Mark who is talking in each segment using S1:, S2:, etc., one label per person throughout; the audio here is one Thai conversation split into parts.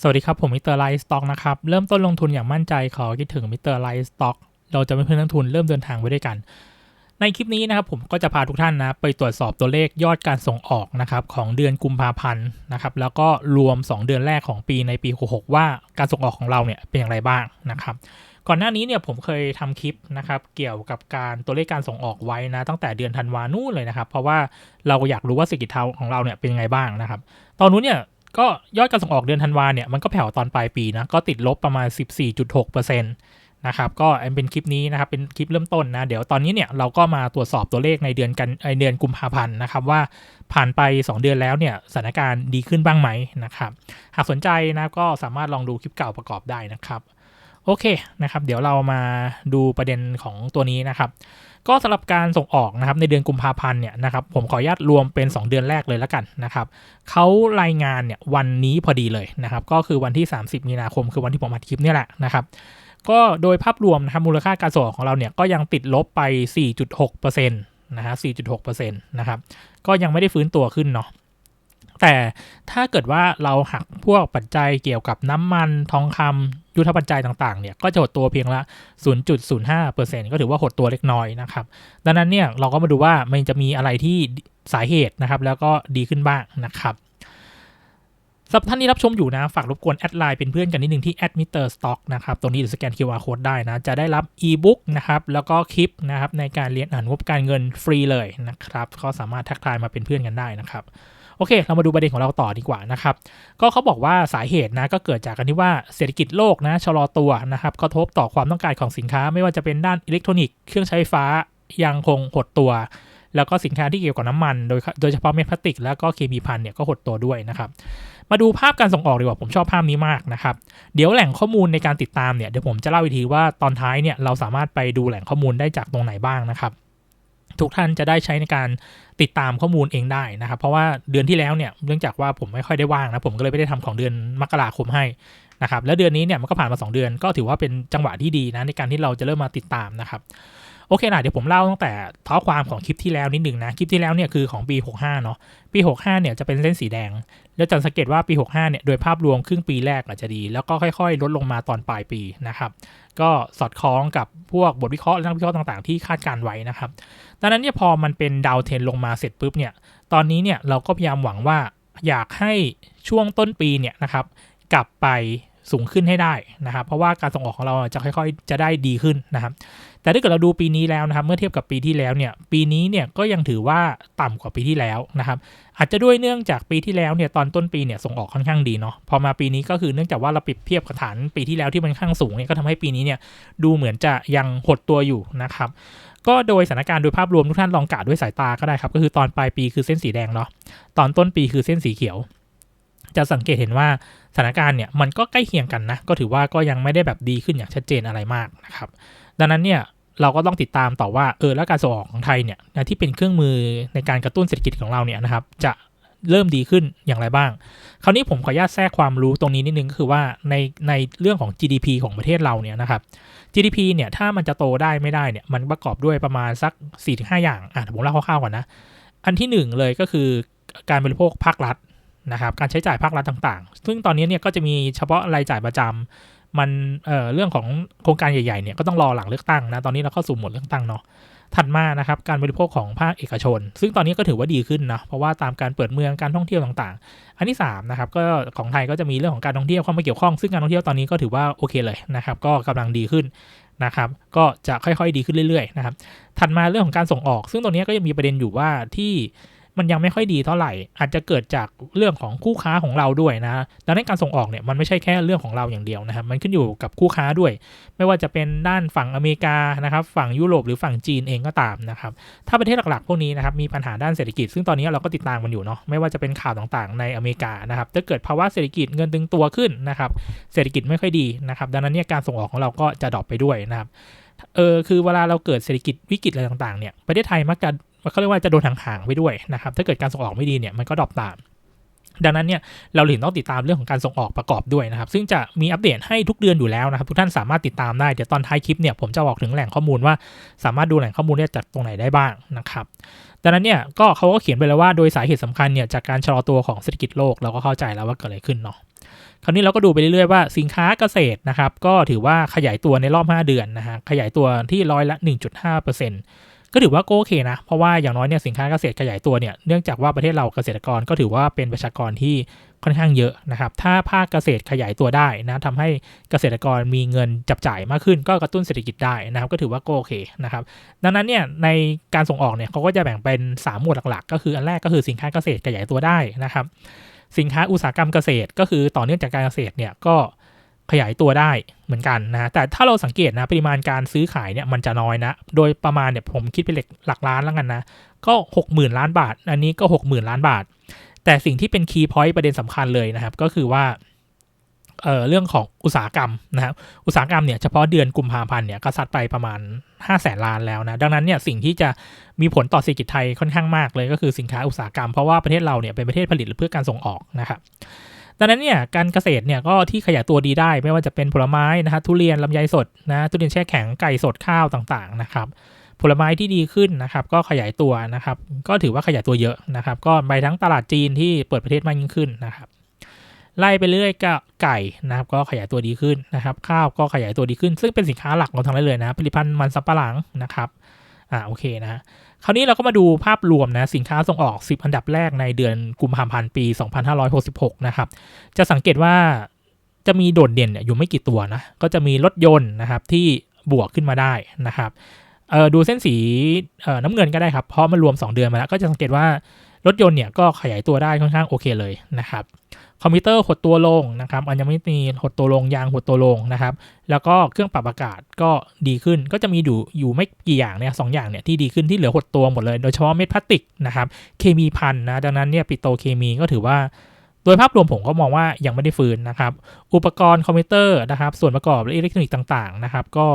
S1: สวัสดีครับ ผมมิสเตอร์ไลท์สต็อกนะครับ เริ่มต้นลงทุนอย่างมั่นใจขอคิดถึงมิสเตอร์ไลท์สต็อกเราจะเป็นเพื่อนนักทุนเริ่มเดินทางไปด้วยกัน ในคลิปนี้นะครับผมก็จะพาทุกท่านนะ ไปตรวจสอบตัวเลขยอดการส่งออกนะครับของเดือนกุมภาพันธ์นะครับแล้วก็รวม 2 เดือนแรกของปีในปี 66 ว่าการส่งออกของเราเนี่ยเป็นอย่างไรบ้างนะครับก่อนหน้านี้เนี่ยผมเคยทำคลิปนะครับเกี่ยวกับการตัวเลขการส่งออกไว้นะตั้งแต่เดือนธันวานู่นเลยนะครับ เพราะว่าเราอยากรู้ว่าเศรษฐกิจของเราเนี่ยเป็นยังไงบ้างนะครับ ตอนนู้นเนี่ย ก็ยอดการส่งออกเดือนธันวาเนี่ยมันก็แผ่วตอนปลายปีนะ ก็ติดลบประมาณ 14.6%นะครับ ก็เป็นคลิปนี้นะครับ เป็นคลิปเริ่มต้นนะ เดี๋ยวตอนนี้เนี่ยเราก็มาตรวจสอบตัวเลขในเดือนกันในเดือนกุมภาพันธ์นะครับ ว่าผ่านไป 2 เดือนแล้วเนี่ยสถานการณ์ดีขึ้นบ้างไหมนะครับ หากสนใจนะก็สามารถลองดูคลิปเก่าประกอบได้นะครับ โอเคนะครับ เดี๋ยวเรามาดูประเด็นของตัวนี้นะครับ ก็สำหรับการส่งออกนะครับในเดือนกุมภาพันธ์เนี่ยนะครับผมขออนุญาตรวมเป็น 2 เดือนแรกเลยแล้วกันนะครับเขารายงานเนี่ยวันนี้พอดีเลยนะครับ ก็คือวันที่ 30 มีนาคมคือวันที่ผมอัดคลิปนี่แหละนะครับก็โดยภาพรวมนะครับมูลค่าการส่งออกของเราเนี่ยก็ยังติดลบไป 4.6%นะฮะ4.6%นะครับก็ยังไม่ได้ฟื้นตัวขึ้นเนาะ แต่ถ้าเกิดว่าเราหักพวกปัจจัยเกี่ยวกับน้ำมันทองคำยุทธปัจจัยต่างๆเนี่ยก็จะหดตัวเพียงละ 0.05%ก็ถือว่าหดตัวเล็กน้อยนะครับ ดังนั้นเนี่ยเราก็มาดูว่ามันจะมีอะไรที่สาเหตุนะครับ แล้วก็ดีขึ้นบ้างนะครับสำหรับท่านที่รับชมอยู่นะ ฝากรบกวนแอดไลน์เป็นเพื่อนกันนิดหนึ่งที่ admitter stock นะครับ ตรงนี้หรือสแกน QR code ได้นะ จะได้รับ e-book นะครับ แล้วก็คลิปนะครับ ในการเรียนอ่านงบการเงินฟรีเลยนะครับ ก็สามารถทักทายมาเป็นเพื่อนกันได้นะครับ โอเค เรามาดูประเด็นของเราต่อดีกว่านะครับ ก็เขาบอกว่าสาเหตุนะก็เกิดจากการที่ว่าเศรษฐกิจโลกนะชะลอตัวนะครับกระทบต่อความต้องการของสินค้า ไม่ว่าจะเป็นด้านอิเล็กทรอนิกส์เครื่องใช้ไฟฟ้ายังคงหดตัว แล้วก็สินค้าที่เกี่ยวกับน้ำมันโดยโดยเฉพาะเม็ดพลาสติก แล้วก็เคมีพันเนี่ยก็หดตัวด้วยนะครับมาดูภาพการส่งออกดีกว่า ผมชอบภาพนี้มากนะครับ เดี๋ยวแหล่งข้อมูลในการติดตามเนี่ยเดี๋ยวผมจะเล่าอีกทีว่าตอนท้ายเนี่ยเราสามารถไปดูแหล่งข้อมูลได้จากตรงไหนบ้างนะครับ ทุกท่านจะได้ใช้ในการติดตามข้อมูลเองได้นะครับ เพราะว่าเดือนที่แล้วเนี่ยเนื่องจากว่าผมไม่ค่อยได้ว่างนะผมก็เลยไม่ได้ทำของเดือนมกราคมให้นะครับแล้วเดือนนี้เนี่ยมันก็ผ่านมา 2 เดือนก็ถือว่าเป็นจังหวะที่ดีนะในการที่เราจะเริ่มมาติดตามนะครับ โอเคนะเดี๋ยวผมเล่าตั้งแต่ท้าความของคลิปที่แล้วนิดหนึ่งนะ คลิปที่แล้วเนี่ยคือของปี 65 เนาะปี 65 เนี่ยจะเป็นเส้นสีแดง แล้วจะสังเกตว่าปี 65 เนี่ยโดยภาพรวมครึ่งปีแรกอาจจะดี แล้วก็ค่อยๆ ลดลงมาตอนปลายปีนะครับ ก็สอดคล้องกับพวกบทวิเคราะห์และนักวิเคราะห์ต่างๆ ที่คาดการไว้นะครับดังนั้นเนี่ยพอมันเป็นดาวเทนลงมาเสร็จปุ๊บเนี่ยตอนนี้เนี่ยเราก็พยายามหวังว่าอยากให้ช่วงต้นปีเนี่ยนะครับกลับไป สูงขึ้นให้ได้นะครับ เพราะว่าการส่งออกของเราจะค่อยๆ จะได้ดีขึ้นนะครับ แต่ถ้าเกิดเราดูปีนี้แล้วนะครับ เมื่อเทียบกับปีที่แล้วเนี่ย ปีนี้เนี่ยก็ยังถือว่าต่ำกว่าปีที่แล้วนะครับ อาจจะด้วยเนื่องจากปีที่แล้วเนี่ยตอนต้นปีเนี่ยส่งออกค่อนข้างดีเนาะ พอมาปีนี้ก็คือเนื่องจากว่าเราปิดเทียบกับฐานปีที่แล้วที่มันข้างสูงเนี่ยก็ทำให้ปีนี้เนี่ยดูเหมือนจะยังหดตัวอยู่นะครับก็โดยสถานการณ์โดยภาพรวมทุกท่านลองกะด้วยสายตาก็ได้ครับ ก็คือตอนปลายปีคือเส้นสีแดงเนาะตอนต้นปีคือเส้นสีเขียว จะสังเกตเห็นว่า สถานการณ์เนี่ยมันก็ใกล้เคียงกันนะ ก็ถือว่าก็ยังไม่ได้แบบดีขึ้นอย่างชัดเจนอะไรมากนะครับ ดังนั้นเนี่ยเราก็ต้องติดตามต่อว่าเออแล้วการส่งออกของไทยเนี่ยที่เป็นเครื่องมือในการกระตุ้นเศรษฐกิจของเราเนี่ยนะครับ จะเริ่มดีขึ้นอย่างไรบ้าง คราวนี้ผมขออนุญาตแทรกความรู้ตรงนี้นิดนึงก็คือว่าในในเรื่องของ GDP ของประเทศเราเนี่ยนะครับ GDP เนี่ยถ้ามันจะโตได้ไม่ได้เนี่ยมันประกอบด้วยประมาณสัก 4-5 อย่างอะผมเล่าคร่าวๆก่อนนะ อันที่ 1 เลยก็คือการบริโภคภาครัฐ นะครับการใช้จ่ายภาครัฐต่างๆ ซึ่งตอนนี้เนี่ยก็จะมีเฉพาะรายจ่ายประจำมันเอ่อเรื่องของโครงการใหญ่ๆเนี่ยก็ต้องรอหลังเลือกตั้งนะตอนนี้เราเข้าสู่หมดเลือกตั้งเนาะถัดมานะครับการบริโภคของภาคเอกชน ซึ่งตอนนี้ก็ถือว่าดีขึ้นนะเพราะว่าตามการเปิดเมืองการท่องเที่ยวต่างๆ อันที่3นะครับก็ของไทยก็จะมีเรื่องของการท่องเที่ยวเข้ามาเกี่ยวข้องซึ่งการท่องเที่ยวตอนนี้ก็ถือว่าโอเคเลยนะครับก็กำลังดีขึ้นนะครับก็จะค่อยๆดีขึ้นเรื่อยๆนะครับถัดมาเรื่องของการส่งออก ซึ่งตรงนี้ก็ยังมีประเด็นอยู่ว่าที่ มันยังไม่ค่อยดีเท่าไหร่ อาจจะเกิดจากเรื่องของคู่ค้าของเราด้วยนะดังนั้นการส่งออกเนี่ยมันไม่ใช่แค่เรื่องของเราอย่างเดียวนะครับมันขึ้นอยู่กับคู่ค้าด้วย ไม่ว่าจะเป็นด้านฝั่งอเมริกานะครับฝั่งยุโรปหรือฝั่งจีนเองก็ตามนะครับถ้าประเทศหลักๆพวกนี้นะครับมีปัญหาด้านเศรษฐกิจ ซึ่งตอนนี้เราก็ติดตามกันอยู่เนาะไม่ว่าจะเป็นข่าวต่างๆ ในอเมริกานะครับจะเกิดภาวะเศรษฐกิจเงินตึงตัวขึ้นนะครับเศรษฐกิจไม่ค่อยดีนะครับดังนั้นเนี่ยการส่งออกของเราก็จะดรอปไปด้วยนะครับเออคือเวลาเราเกิดเศรษฐกิจวิกฤตอะไรต่างๆเนี่ยประเทศไทยมักจะ เขาเรียกว่าจะโดนห่างๆไปด้วยนะครับ ถ้าเกิดการส่งออกไม่ดีเนี่ยมันก็ดรอปตามดังนั้นเนี่ยเราถึงต้องติดตามเรื่องของการส่งออกประกอบด้วยนะครับ ซึ่งจะมีอัปเดตให้ทุกเดือนอยู่แล้วนะครับ ทุกท่านสามารถติดตามได้ เดี๋ยวตอนท้ายคลิปเนี่ยผมจะบอกถึงแหล่งข้อมูลว่าสามารถดูแหล่งข้อมูลได้จากตรงไหนได้บ้างนะครับดังนั้นเนี่ยก็เขาก็เขียนไปแล้วว่าโดยสาเหตุสำคัญเนี่ยจากการชะลอตัวของเศรษฐกิจโลกเราก็เข้าใจแล้วว่าเกิดอะไรขึ้นเนาะคราวนี้เราก็ดูไปเรื่อยๆว่าสินค้าเกษตรนะครับก็ถือว่าขยายตัวในรอบ 5 เดือนนะฮะขยายตัวที่ร้อยละ 1.5% ก็ถือว่าก็โอเคนะ เพราะว่าอย่างน้อยเนี่ยสินค้าเกษตรขยายตัวเนี่ยเนื่องจากว่าประเทศเราเกษตรกรก็ถือว่าเป็นประชากรที่ค่อนข้างเยอะนะครับ ถ้าภาคเกษตรขยายตัวได้นะทำให้เกษตรกรมีเงินจับจ่ายมากขึ้น ก็กระตุ้นเศรษฐกิจได้นะครับ ก็ถือว่าก็โอเคนะครับ ดังนั้นเนี่ยในการส่งออกเนี่ยเขาก็จะแบ่งเป็น 3 หมวดหลักๆ ก็คืออันแรกก็คือสินค้าเกษตรขยายตัวได้นะครับ สินค้าอุตสาหกรรมเกษตร ก็คือต่อเนื่องจากการเกษตรเนี่ยก็ ขยายตัวได้เหมือนกันนะแต่ถ้าเราสังเกตนะปริมาณการซื้อขายเนี่ยมันจะน้อยนะ โดยประมาณเนี่ยผมคิดเป็นหลักล้านแล้วกันนะ ก็ 60,000 ล้านบาท อันนี้ก็ 60,000 ล้านบาท แต่สิ่งที่เป็นคีย์พอยต์ประเด็นสำคัญเลยนะครับ ก็คือว่าเเรื่องของอุตสาหกรรมนะครับอุตสาหกรรมเนี่ยเฉพาะเดือนกุมภาพันธ์เนี่ยก็ซัดไปประมาณ 5 0 0แสนล้านแล้วนะดังนั้นเนี่ยสิ่งที่จะมีผลต่อเศรษฐกิจไทยค่อนข้างมากเลยก็คือสินค้าอุตสาหกรรมเพราะว่าประเทศเราเนี่ยเป็นประเทศผลิตเพื่อการส่งออกนะครับ ดังนั้นเนี่ยการเกษตรเนี่ยก็ที่ขยายตัวดีได้ไม่ว่าจะเป็นผลไม้นะฮะทุเรียนลำไยสดนะทุเรียนแช่แข็งไก่สดข้าวต่างๆนะครับผลไม้ที่ดีขึ้นนะครับก็ขยายตัวนะครับก็ถือว่าขยายตัวเยอะนะครับก็ไปทั้งตลาดจีนที่เปิดประเทศมากยิ่งขึ้นนะครับไล่ไปเรื่อยก็ไก่นะครับก็ขยายตัวดีขึ้นนะครับข้าวก็ขยายตัวดีขึ้น ซึ่งเป็นสินค้าหลักของทางนั้นเลยนะผลิตภัณฑ์มันสำปะหลังนะครับ อ่าโอเคนะ คราวนี้เราก็มาดูภาพรวมนะ สินค้าส่งออก 10 อันดับแรกในเดือนกุมภาพันธ์ปี 2566 นะครับ จะสังเกตว่าจะมีโดดเด่นอยู่ไม่กี่ตัวนะ ก็จะมีรถยนต์นะครับที่บวกขึ้นมาได้นะครับเออดูเส้นสีเออน้ำเงินก็ได้ครับ เพราะมันรวม 2 เดือนมาแล้ว ก็จะสังเกตว่ารถยนต์เนี่ยก็ขยายตัวได้ค่อนข้างโอเคเลยนะครับ คอมพิวเตอร์หดตัวลงนะครับอัญมณีหดตัวลงยางหดตัวลงนะครับ แล้วก็เครื่องปรับอากาศก็ดีขึ้นก็จะมีอยู่อยู่ไม่กี่อย่างเนี่ยสองอย่างเนี่ยที่ดีขึ้นที่เหลือหดตัวหมดเลยโดยเฉพาะเม็ดพลาสติกนะครับเคมีพันนะดังนั้นเนี่ยปิโตเคมีก็ถือว่าโดยภาพรวมผมก็มองว่ายังไม่ได้ฟื้นนะครับ อุปกรณ์คอมพิวเตอร์นะครับ ส่วนประกอบและอิเล็กทรอนิกส์ต่างๆนะครับ ก็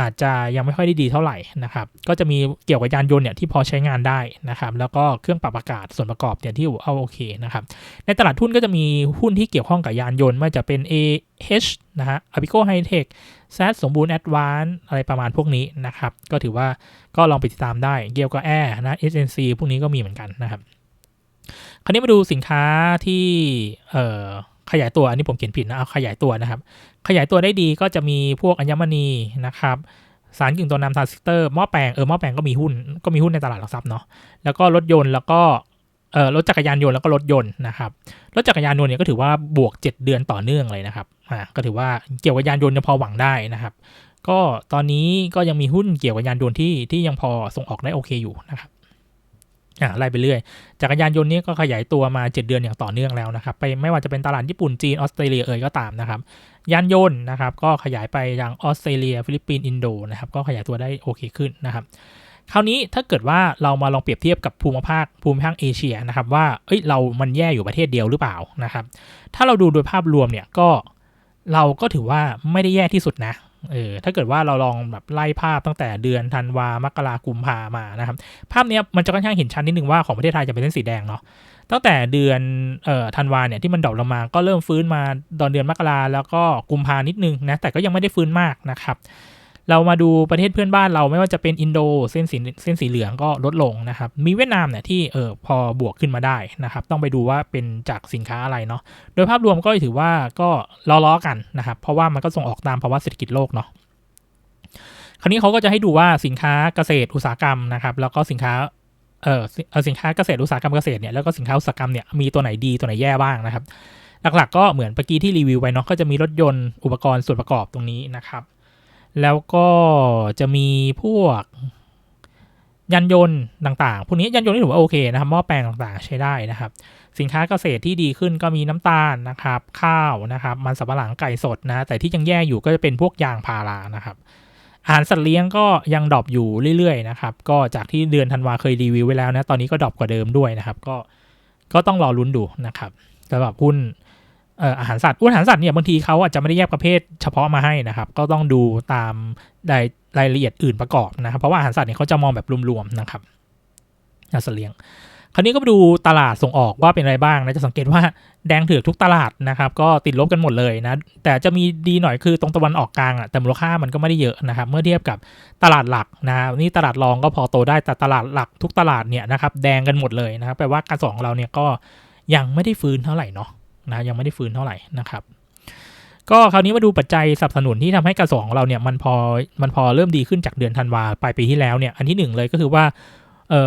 S1: อาจจะยังไม่ค่อยได้ดีเท่าไหร่นะครับก็จะมีเกี่ยวกับยานยนต์เนี่ยที่พอใช้งานได้นะครับแล้วก็เครื่องปรับอากาศส่วนประกอบเนี่ยที่เอาโอเคนะครับในตลาดหุ้นก็จะมีหุ้นที่เกี่ยวข้องกับยานยนต์ไม่ว่าจะเป็น AH นะฮะ Apico Hightech z สมบูรณ์ Advance อะไรประมาณพวกนี้นะครับก็ถือว่าก็ลองไปติดตามได้เกี่ยวกับ Air นะ SNC พวกนี้ก็มีเหมือนกันนะครับคราวนี้มาดูสินค้าที่เอ่อ ขยายตัวอันนี้ผมเขียนผิดนะเอาขยายตัวนะครับ ขยายตัวได้ดีก็จะมีพวกอัญมณีนะครับสารกึ่งตัวนำทรานซิสเตอร์หม้อแปลงเออหม้อแปลงก็มีหุ้นก็มีหุ้นในตลาดหลักทรัพย์เนาะแล้วก็รถยนต์แล้วก็เออรถจักรยานยนต์แล้วก็รถยนต์นะครับรถจักรยานยนต์เนี่ยก็ถือว่าบวก 7 เดือนต่อเนื่องเลยนะครับอ่าก็ถือว่าเกี่ยวกับยานยนต์ยังพอหวังได้นะครับ ก็ตอนนี้ก็ยังมีหุ้นเกี่ยวกับยานยนต์ที่ที่ยังพอส่งออกได้โอเคอยู่นะครับ อ่าไล่ไปเรื่อย จักรยานยนต์นี้ก็ขยายตัวมา 7 เดือนอย่างต่อเนื่องแล้วนะครับ ไปไม่ว่าจะเป็นตลาดญี่ปุ่น จีน ออสเตรเลียเอ่ยก็ตามนะครับ ยานยนต์นะครับ ก็ขยายไปยังออสเตรเลีย ฟิลิปปินส์ อินโดนะครับ ก็ขยายตัวได้โอเคขึ้นนะครับ คราวนี้ถ้าเกิดว่าเรามาลองเปรียบเทียบกับภูมิภาคภูมิภาคเอเชียนะครับว่า เอ้ย เรา มันแย่อยู่ประเทศเดียวหรือเปล่านะครับ ถ้าเราดูโดยภาพรวมเนี่ย ก็เราก็ถือว่าไม่ได้แย่ที่สุดนะ เออถ้าเกิดว่าเราลองแบบไล่ภาพตั้งแต่เดือนธันวามกรากุมภามานะครับ ภาพเนี้ยมันจะค่อนข้างเห็นชัดนิดนึงว่าของประเทศไทยจะเป็นเส้นสีแดงเนาะตั้งแต่เดือนเอ่อธันวาเนี่ยที่มันดรอปลงมาก็เริ่มฟื้นมาตอนเดือนมกราแล้วก็กุมภานิดนึงนะแต่ก็ยังไม่ได้ฟื้นมากนะครับ เรามาดูประเทศเพื่อนบ้านเราไม่ว่าจะเป็นอินโดเส้นสีเส้นสีเหลืองก็ลดลงนะครับ มีเวียดนามเนี่ยที่เออพอบวกขึ้นมาได้นะครับ ต้องไปดูว่าเป็นจากสินค้าอะไรเนาะโดยภาพรวมก็ถือว่าก็ล้อๆกันนะครับ เพราะว่ามันก็ส่งออกตามภาวะเศรษฐกิจโลกเนาะคราวนี้เขาก็จะให้ดูว่าสินค้าเกษตรอุตสาหกรรมนะครับ แล้วก็สินค้าเออสินค้าเกษตรอุตสาหกรรมเกษตรเนี่ยแล้วก็สินค้าอุตสาหกรรมเนี่ยมีตัวไหนดีตัวไหนแย่บ้างนะครับ หลักๆ ก็เหมือนเมื่อกี้ที่รีวิวไปเนาะก็จะมีรถยนต์อุปกรณ์ส่วนประกอบตรงนี้นะครับ แล้วก็จะมีพวกยานยนต์ต่างๆ พวกนี้ยานยนต์นี่ถือว่าโอเคนะครับหม้อแปลงต่างๆ ใช้ได้นะครับ สินค้าเกษตรที่ดีขึ้นก็มีน้ำตาลนะครับ ข้าวนะครับ มันสำปะหลังไก่สดนะ แต่ที่ยังแย่อยู่ก็จะเป็นพวกยางพารานะครับอาหารสัตว์เลี้ยงก็ยังดรอปอยู่เรื่อยๆนะครับ ก็จากที่เดือนธันวาเคยรีวิวไว้แล้วนะ ตอนนี้ก็ดรอปกว่าเดิมด้วยนะครับ ก็ก็ต้องรอลุ้นดูนะครับสำหรับหุ้น อาหารสัตว์หุ้นอาหารสัตว์เนี่ยบางทีเขาอาจจะไม่ได้แยกประเภทเฉพาะมาให้นะครับ ก็ต้องดูตามรายรายละเอียดอื่นประกอบนะครับ เพราะว่าอาหารสัตว์เนี่ยเขาจะมองแบบรวมๆนะครับอาหารสัตว์เลียง คราวนี้ก็มาดูตลาดส่งออกว่าเป็นอะไรบ้างนะจะสังเกตว่าแดงเถือกทุกตลาดนะครับ ก็ติดลบกันหมดเลยนะ แต่จะมีดีหน่อยคือตรงตะวันออกกลางอะแต่มูลค่ามันก็ไม่ได้เยอะนะครับ เมื่อเทียบกับตลาดหลักนะนี่ตลาดรองก็พอโตได้แต่ตลาดหลักทุกตลาดเนี่ยนะครับแดงกันหมดเลยนะครับแปลว่าการส่งของเราเนี่ยก็ยังไม่ได้ฟื้นเท่าไหร่เนาะ นะยังไม่ได้ฟื้นเท่าไหร่นะครับ ก็คราวนี้มาดูปัจจัยสนับสนุนที่ทำให้การส่งของเราเนี่ยมันพอมันพอเริ่มดีขึ้นจากเดือนธันวาปลายปีที่แล้วเนี่ยอันที่หนึ่งเลยก็คือว่า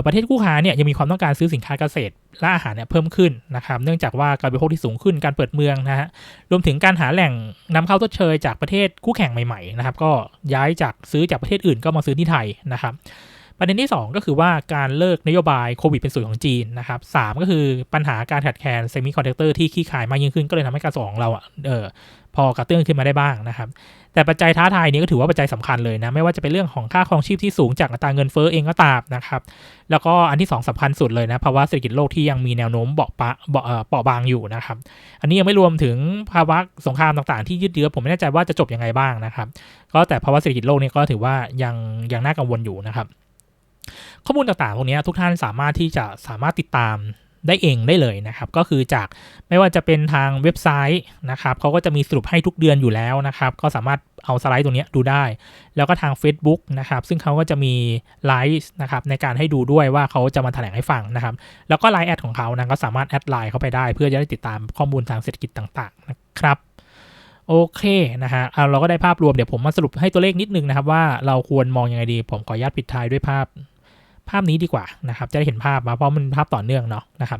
S1: ประเทศคู่ค้าเนี่ยยังมีความต้องการซื้อสินค้าเกษตรและอาหารเนี่ยเพิ่มขึ้นนะครับ เนื่องจากว่าการบริโภคที่สูงขึ้นการเปิดเมืองนะฮะรวมถึงการหาแหล่งนำเข้าทดเชยจากประเทศคู่แข่งใหม่ๆนะครับ ก็ย้ายจากซื้อจากประเทศอื่นก็มาซื้อที่ไทยนะครับ ประเด็นที่ 2 ก็คือว่าการเลิกนโยบายโควิดเป็นส่วนของจีนนะครับสก็คือปัญหาการขาดแคลนเซมิคอนดักเตอร์ที่ขี้ขายมากยิ่งขึ้นก็เลยทำให้การส่งของเราอะเออพอกระเตื้องขึ้นมาได้บ้างนะครับ แต่ปัจจัยท้าทายนี้ก็ถือว่าปัจจัยสำคัญเลยนะ ไม่ว่าจะเป็นเรื่องของค่าครองชีพที่สูงจากอัตราเงินเฟ้อเองก็ตามนะครับ แล้วก็อันที่ 2สำคัญสุดเลยนะภาวะเศรษฐกิจโลกที่ยังมีแนวโน้มเบาปะเบาเอ่อเปราบางอยู่นะครับ อันนี้ยังไม่รวมถึงภาวะสงครามต่างๆที่ยืดเยื้อผมไม่แน่ใจว่าจะจบยังไงบ้างนะครับ ก็แต่ภาวะเศรษฐกิจโลกนี่ก็ถือว่ายังยังน่ากังวลอยู่นะครับ ข้อมูลต่างๆพวกนี้ทุกท่านสามารถที่จะสามารถติดตามได้เองได้เลยนะครับ ก็คือจากไม่ว่าจะเป็นทางเว็บไซต์นะครับเขาก็จะมีสรุปให้ทุกเดือนอยู่แล้วนะครับ ก็สามารถเอาสไลด์ตรงนี้ดูได้ แล้วก็ทาง Facebook นะครับ ซึ่งเขาก็จะมีไลฟ์นะครับในการให้ดูด้วยว่าเขาจะมาแถลงให้ฟังนะครับ แล้วก็ไลน์แอดของเขานะก็สามารถแอดไลน์เข้าไปได้ เพื่อจะได้ติดตามข้อมูลทางเศรษฐกิจต่างๆนะครับโอเคนะฮะเอาเราก็ได้ภาพรวมเดี๋ยวผมมาสรุปให้ตัวเลขนิดนึงนะครับว่าเราควรมองยังไงดี ผมขออนุญาตปิดท้ายด้วยภาพ ภาพนี้ดีกว่านะครับ จะได้เห็นภาพมาเพราะมันภาพต่อเนื่องเนาะนะครับ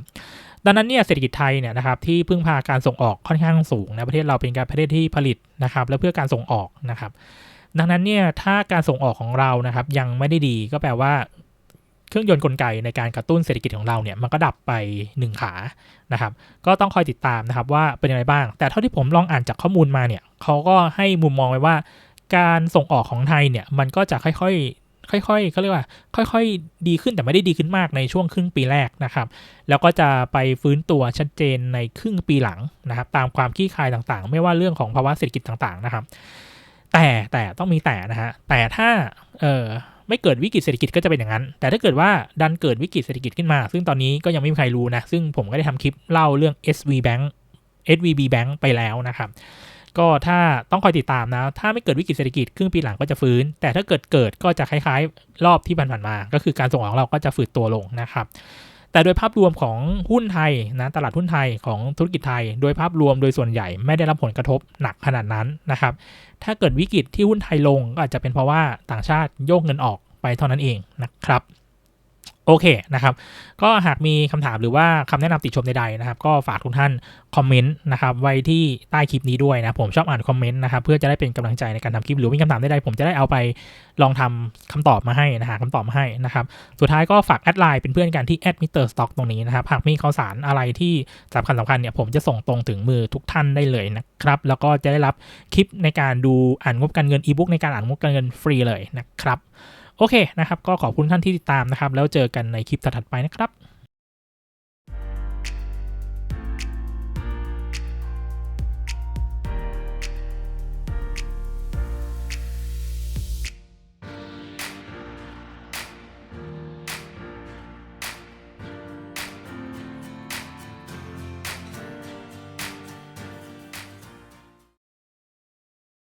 S1: ดังนั้นเนี่ยเศรษฐกิจไทยเนี่ยนะครับที่พึ่งพาการส่งออกค่อนข้างสูงนะประเทศเราเป็นการประเทศที่ผลิตนะครับ และเพื่อการส่งออกนะครับ ดังนั้นเนี่ยถ้าการส่งออกของเรานะครับ ยังไม่ได้ดีก็แปลว่าเครื่องยนต์กลไกในการกระตุ้นเศรษฐกิจของเราเนี่ยมันก็ดับไปหนึ่งขานะครับ ก็ต้องคอยติดตามนะครับว่าเป็นยังไงบ้าง แต่เท่าที่ผมลองอ่านจากข้อมูลมาเนี่ยเขาก็ให้มุมมองไว้ว่า การส่งออกของไทยเนี่ยมันก็จะค่อย ค่อยๆเขาเรียกว่า ค่อย ๆ ดีขึ้นแต่ไม่ได้ดีขึ้นมากในช่วงครึ่งปีแรกนะครับ แล้วก็จะไปฟื้นตัวชัดเจนในครึ่งปีหลังนะครับ ตามความขี้คายต่างๆ ไม่ว่าเรื่องของภาวะเศรษฐกิจต่างๆนะครับ แต่แต่ต้องมีแต่นะฮะแต่ถ้าเออไม่เกิดวิกฤตเศรษฐกิจก็จะเป็นอย่างนั้น แต่ถ้าเกิดว่าดันเกิดวิกฤตเศรษฐกิจขึ้นมา ซึ่งตอนนี้ก็ยังไม่มีใครรู้นะ ซึ่งผมก็ได้ทำคลิปเล่าเรื่อง SV Bank SVB Bank ไปแล้วนะครับ ก็ถ้าต้องคอยติดตามนะ ถ้าไม่เกิดวิกฤตเศรษฐกิจครึ่งปีหลังก็จะฟื้น แต่ถ้าเกิดเกิดก็จะคล้ายๆ รอบที่ผ่านๆมา ก็คือการส่งออกของเราก็จะฝืดตัวลงนะครับ แต่โดยภาพรวมของหุ้นไทยนะ ตลาดหุ้นไทยของธุรกิจไทย โดยภาพรวมโดยส่วนใหญ่ไม่ได้รับผลกระทบหนักขนาดนั้นนะครับ ถ้าเกิดวิกฤตที่หุ้นไทยลงก็อาจจะเป็นเพราะว่าต่างชาติโยกเงินออกไปเท่านั้นเองนะครับ โอเคนะครับ ก็หากมีคำถามหรือว่าคำแนะนำติชมใดๆนะครับ ก็ฝากทุกท่านคอมเมนต์นะครับไว้ที่ใต้คลิปนี้ด้วยนะ ผมชอบอ่านคอมเมนต์นะครับเพื่อจะได้เป็นกำลังใจในการทำคลิป หรือมีคำถามใดๆผมจะได้เอาไปลองทำคำตอบมาให้นะฮะคำตอบมาให้นะครับ สุดท้ายก็ฝากแอดไลน์เป็นเพื่อนกันที่แอดมิเตอร์สต็อกตรงนี้นะครับ หากมีข่าวสารอะไรที่สำคัญสำคัญเนี่ยผมจะส่งตรงถึงมือทุกท่านได้เลยนะครับ แล้วก็จะได้รับคลิปในการดูอ่านงบการเงินอีบุ๊กในการอ่านงบการเงินฟรีเลยนะครับ โอเคนะครับ ก็ขอบคุณท่านที่ติดตามนะครับ แล้วเจอกันในคลิปถัดๆไปนะครับ